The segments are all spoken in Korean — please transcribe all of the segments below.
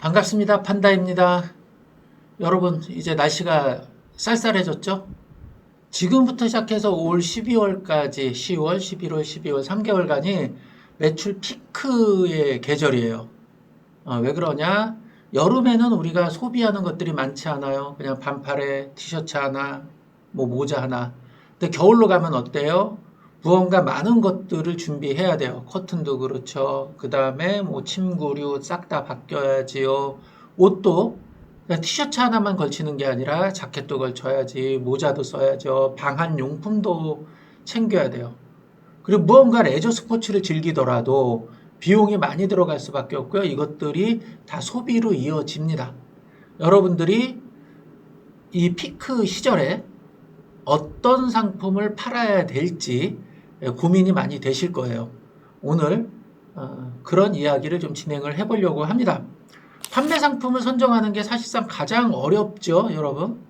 반갑습니다. 판다입니다. 여러분, 이제 날씨가 쌀쌀해졌죠? 지금부터 시작해서 올 12월까지 10월, 11월, 12월 3개월간이 매출 피크의 계절이에요. 어, 왜 그러냐? 여름에는 우리가 소비하는 것들이 많지 않아요. 그냥 반팔에 티셔츠 하나, 뭐 모자 하나. 근데 겨울로 가면 어때요? 무언가 많은 것들을 준비해야 돼요. 커튼도 그렇죠. 그 다음에 뭐 침구류 싹 다 바뀌어야지요. 옷도 티셔츠 하나만 걸치는 게 아니라 자켓도 걸쳐야지, 모자도 써야죠. 방한 용품도 챙겨야 돼요. 그리고 무언가 레저 스포츠를 즐기더라도 비용이 많이 들어갈 수밖에 없고요. 이것들이 다 소비로 이어집니다. 여러분들이 이 피크 시절에 어떤 상품을 팔아야 될지 고민이 많이 되실 거예요. 오늘 어, 그런 이야기를 좀 진행을 해보려고 합니다. 판매 상품을 선정하는 게 사실상 가장 어렵죠, 여러분.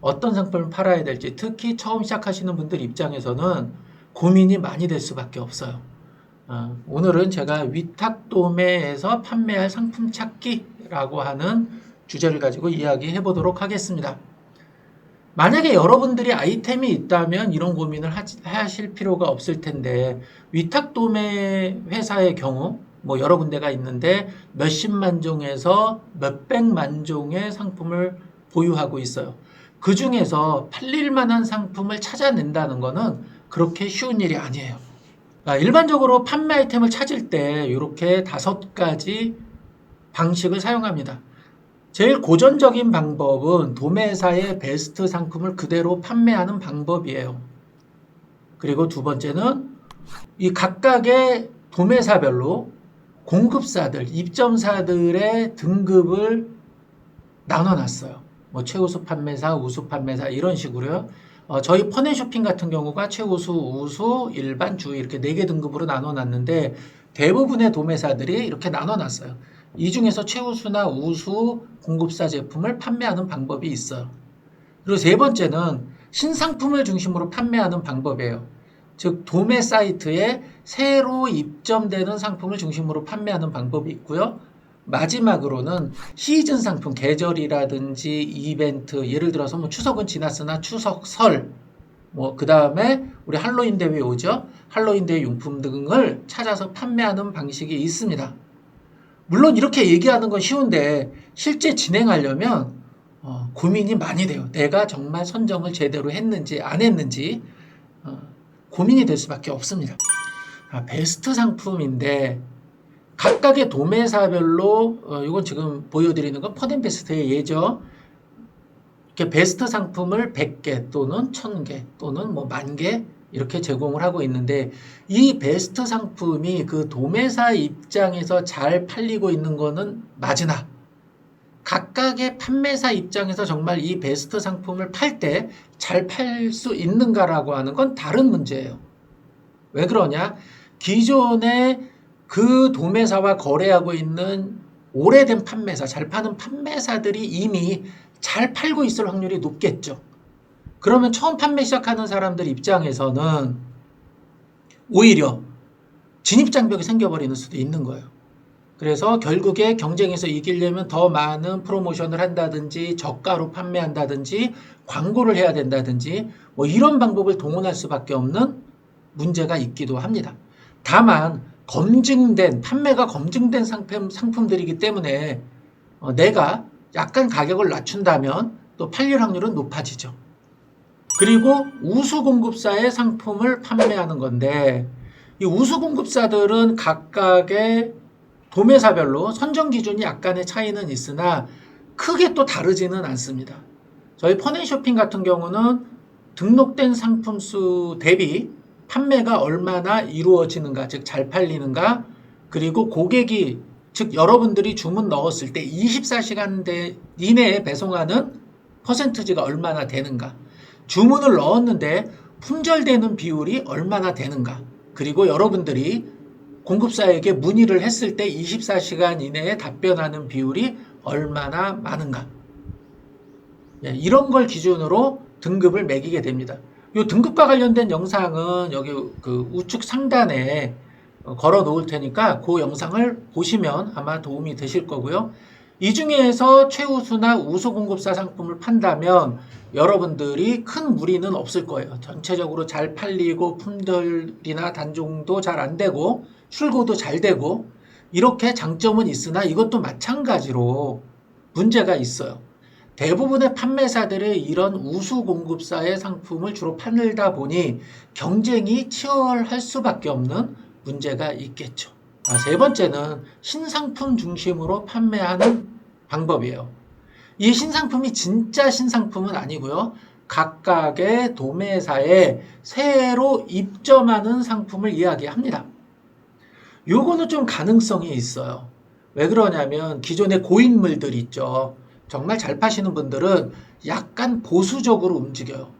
어떤 상품을 팔아야 될지, 특히 처음 시작하시는 분들 입장에서는 고민이 많이 될 수밖에 없어요. 어, 오늘은 제가 위탁도매에서 판매할 상품 찾기라고 하는 주제를 가지고 이야기해 보도록 하겠습니다. 만약에 여러분들이 아이템이 있다면 이런 고민을 하실 필요가 없을 텐데 위탁 도매 회사의 경우 뭐 여러 군데가 있는데 몇십만 종에서 몇백만 종의 상품을 보유하고 있어요. 그 중에서 팔릴 만한 상품을 찾아낸다는 거는 그렇게 쉬운 일이 아니에요. 아, 일반적으로 판매 아이템을 찾을 때 이렇게 다섯 가지 방식을 사용합니다. 제일 고전적인 방법은 도매사의 베스트 상품을 그대로 판매하는 방법이에요. 그리고 두 번째는 이 각각의 도매사별로 공급사들, 입점사들의 등급을 나눠놨어요. 뭐 최우수 판매사, 우수 판매사 이런 식으로요. 어, 저희 퍼넨쇼핑 같은 경우가 최우수, 우수, 일반, 주 이렇게 네 개 등급으로 나눠놨는데 대부분의 도매사들이 이렇게 나눠놨어요. 이 중에서 최우수나 우수 공급사 제품을 판매하는 방법이 있어요. 그리고 세 번째는 신상품을 중심으로 판매하는 방법이에요. 즉 도매 사이트에 새로 입점되는 상품을 중심으로 판매하는 방법이 있고요. 마지막으로는 시즌 상품, 계절이라든지 이벤트, 예를 들어서 뭐 추석은 지났으나 추석, 설, 뭐 그 다음에 우리 할로윈 대회 오죠. 할로윈 대회 용품 등을 찾아서 판매하는 방식이 있습니다. 물론 이렇게 얘기하는 건 쉬운데 실제 진행하려면 어, 고민이 많이 돼요. 내가 정말 선정을 제대로 했는지 안 했는지 어, 고민이 될 수밖에 없습니다. 아, 베스트 상품인데 각각의 도매사별로 어, 이건 지금 보여드리는 건 퍼덴베스트의 예죠. 이렇게 베스트 상품을 100개 또는 1000개 또는 뭐 만개 이렇게 제공을 하고 있는데 이 베스트 상품이 그 도매사 입장에서 잘 팔리고 있는 거는 맞으나 각각의 판매사 입장에서 정말 이 베스트 상품을 팔 때 잘 팔 수 있는가라고 하는 건 다른 문제예요. 왜 그러냐? 기존에 그 도매사와 거래하고 있는 오래된 판매사, 잘 파는 판매사들이 이미 잘 팔고 있을 확률이 높겠죠. 그러면 처음 판매 시작하는 사람들 입장에서는 오히려 진입 장벽이 생겨버리는 수도 있는 거예요. 그래서 결국에 경쟁에서 이기려면 더 많은 프로모션을 한다든지 저가로 판매한다든지 광고를 해야 된다든지 뭐 이런 방법을 동원할 수밖에 없는 문제가 있기도 합니다. 다만 검증된 판매가 검증된 상품 상품들이기 때문에 어, 내가 약간 가격을 낮춘다면 또 팔릴 확률은 높아지죠. 그리고 우수 공급사의 상품을 판매하는 건데 이 우수 공급사들은 각각의 도매사별로 선정 기준이 약간의 차이는 있으나 크게 또 다르지는 않습니다. 저희 퍼넨쇼핑 같은 경우는 등록된 상품 수 대비 판매가 얼마나 이루어지는가, 즉 잘 팔리는가, 그리고 고객이 즉 여러분들이 주문 넣었을 때 24시간 이내에 배송하는 퍼센트지가 얼마나 되는가, 주문을 넣었는데 품절되는 비율이 얼마나 되는가, 그리고 여러분들이 공급사에게 문의를 했을 때 24시간 이내에 답변하는 비율이 얼마나 많은가. 예, 이런 걸 기준으로 등급을 매기게 됩니다. 이 등급과 관련된 영상은 여기 그 우측 상단에 어, 걸어 놓을 테니까 그 영상을 보시면 아마 도움이 되실 거고요. 이 중에서 최우수나 우수 공급사 상품을 판다면 여러분들이 큰 무리는 없을 거예요. 전체적으로 잘 팔리고 품절이나 단종도 잘 안 되고 출고도 잘 되고 이렇게 장점은 있으나 이것도 마찬가지로 문제가 있어요. 대부분의 판매사들이 이런 우수 공급사의 상품을 주로 팔다 보니 경쟁이 치열할 수밖에 없는 문제가 있겠죠. 아, 세 번째는 신상품 중심으로 판매하는 방법이에요. 이 신상품이 진짜 신상품은 아니고요. 각각의 도매사에 새로 입점하는 상품을 이야기합니다. 요거는 좀 가능성이 있어요. 왜 그러냐면 기존의 고인물들 있죠. 정말 잘 파시는 분들은 약간 보수적으로 움직여요.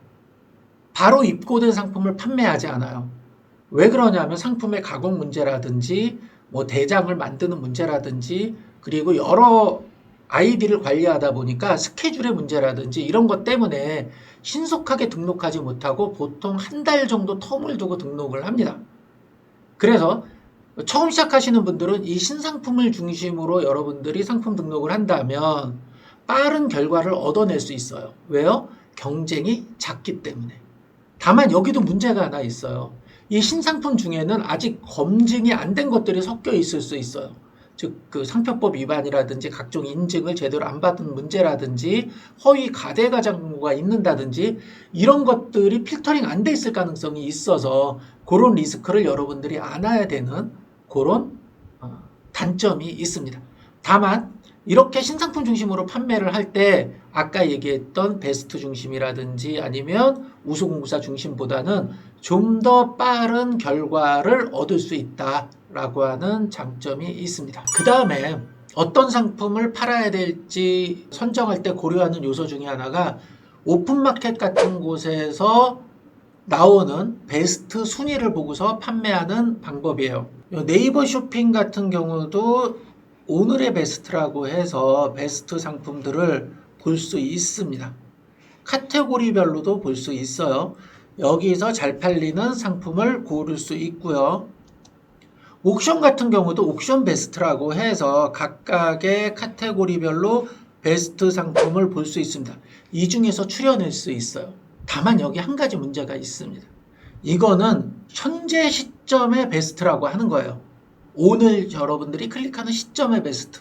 바로 입고된 상품을 판매하지 않아요. 왜 그러냐면 상품의 가공 문제라든지 뭐 대장을 만드는 문제라든지 그리고 여러 아이디를 관리하다 보니까 스케줄의 문제라든지 이런 것 때문에 신속하게 등록하지 못하고 보통 한 달 정도 텀을 두고 등록을 합니다. 그래서 처음 시작하시는 분들은 이 신상품을 중심으로 여러분들이 상품 등록을 한다면 빠른 결과를 얻어낼 수 있어요. 왜요? 경쟁이 작기 때문에. 다만 여기도 문제가 하나 있어요. 이 신상품 중에는 아직 검증이 안 된 것들이 섞여 있을 수 있어요. 즉, 그 상표법 위반이라든지 각종 인증을 제대로 안 받은 문제라든지 허위 가대 가장무가 있는다든지 이런 것들이 필터링 안 돼 있을 가능성이 있어서 그런 리스크를 여러분들이 안아야 되는 그런 어, 단점이 있습니다. 다만 이렇게 신상품 중심으로 판매를 할 때 아까 얘기했던 베스트 중심이라든지 아니면 우수공구사 중심보다는 좀 더 빠른 결과를 얻을 수 있다라고 하는 장점이 있습니다. 그 다음에 어떤 상품을 팔아야 될지 선정할 때 고려하는 요소 중에 하나가 오픈마켓 같은 곳에서 나오는 베스트 순위를 보고서 판매하는 방법이에요. 네이버 쇼핑 같은 경우도 오늘의 베스트라고 해서 베스트 상품들을 볼 수 있습니다. 카테고리별로도 볼 수 있어요. 여기서 잘 팔리는 상품을 고를 수 있고요. 옥션 같은 경우도 옥션 베스트라고 해서 각각의 카테고리별로 베스트 상품을 볼 수 있습니다. 이 중에서 추려낼 수 있어요. 다만 여기 한 가지 문제가 있습니다. 이거는 현재 시점의 베스트라고 하는 거예요. 오늘 여러분들이 클릭하는 시점의 베스트.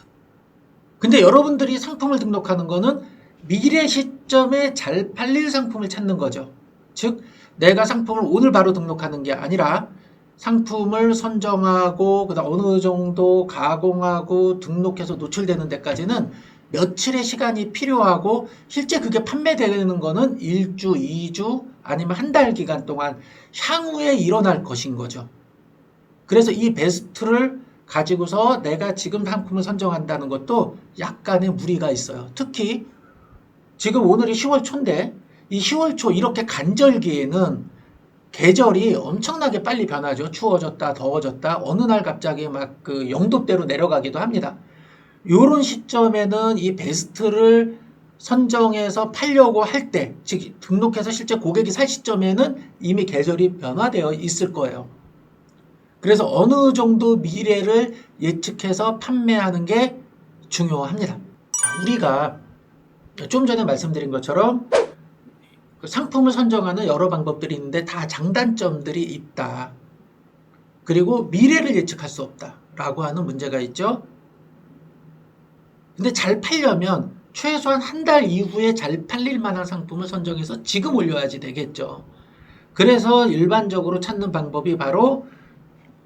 근데 여러분들이 상품을 등록하는 거는 미래 시점에 잘 팔릴 상품을 찾는 거죠. 즉, 내가 상품을 오늘 바로 등록하는 게 아니라 상품을 선정하고 그다음 어느 정도 가공하고 등록해서 노출되는 데까지는 며칠의 시간이 필요하고 실제 그게 판매되는 거는 1주, 2주 아니면 한 달 기간 동안 향후에 일어날 것인 거죠. 그래서 이 베스트를 가지고서 내가 지금 상품을 선정한다는 것도 약간의 무리가 있어요. 특히 지금 오늘이 10월 초인데 이 10월 초 이렇게 간절기에는 계절이 엄청나게 빨리 변하죠. 추워졌다, 더워졌다. 어느 날 갑자기 막 그 영도대로 내려가기도 합니다. 요런 시점에는 이 베스트를 선정해서 팔려고 할 때, 즉 등록해서 실제 고객이 살 시점에는 이미 계절이 변화되어 있을 거예요. 그래서 어느 정도 미래를 예측해서 판매하는 게 중요합니다. 우리가 좀 전에 말씀드린 것처럼 그 상품을 선정하는 여러 방법들이 있는데 다 장단점들이 있다. 그리고 미래를 예측할 수 없다 라고 하는 문제가 있죠. 근데 잘 팔려면 최소한 한 달 이후에 잘 팔릴 만한 상품을 선정해서 지금 올려야지 되겠죠. 그래서 일반적으로 찾는 방법이 바로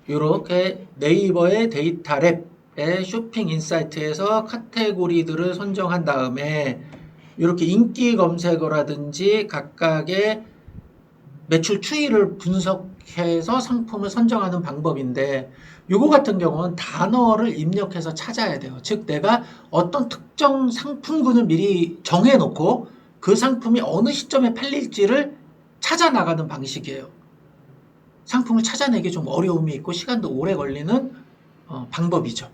이렇게 네이버의 데이터 랩의 쇼핑 인사이트에서 카테고리들을 선정한 다음에 이렇게 인기 검색어라든지 각각의 매출 추이를 분석해서 상품을 선정하는 방법인데 요거 같은 경우는 단어를 입력해서 찾아야 돼요. 즉 내가 어떤 특정 상품군을 미리 정해 놓고 그 상품이 어느 시점에 팔릴지를 찾아 나가는 방식이에요. 상품을 찾아내기 좀 어려움이 있고 시간도 오래 걸리는 어, 방법이죠.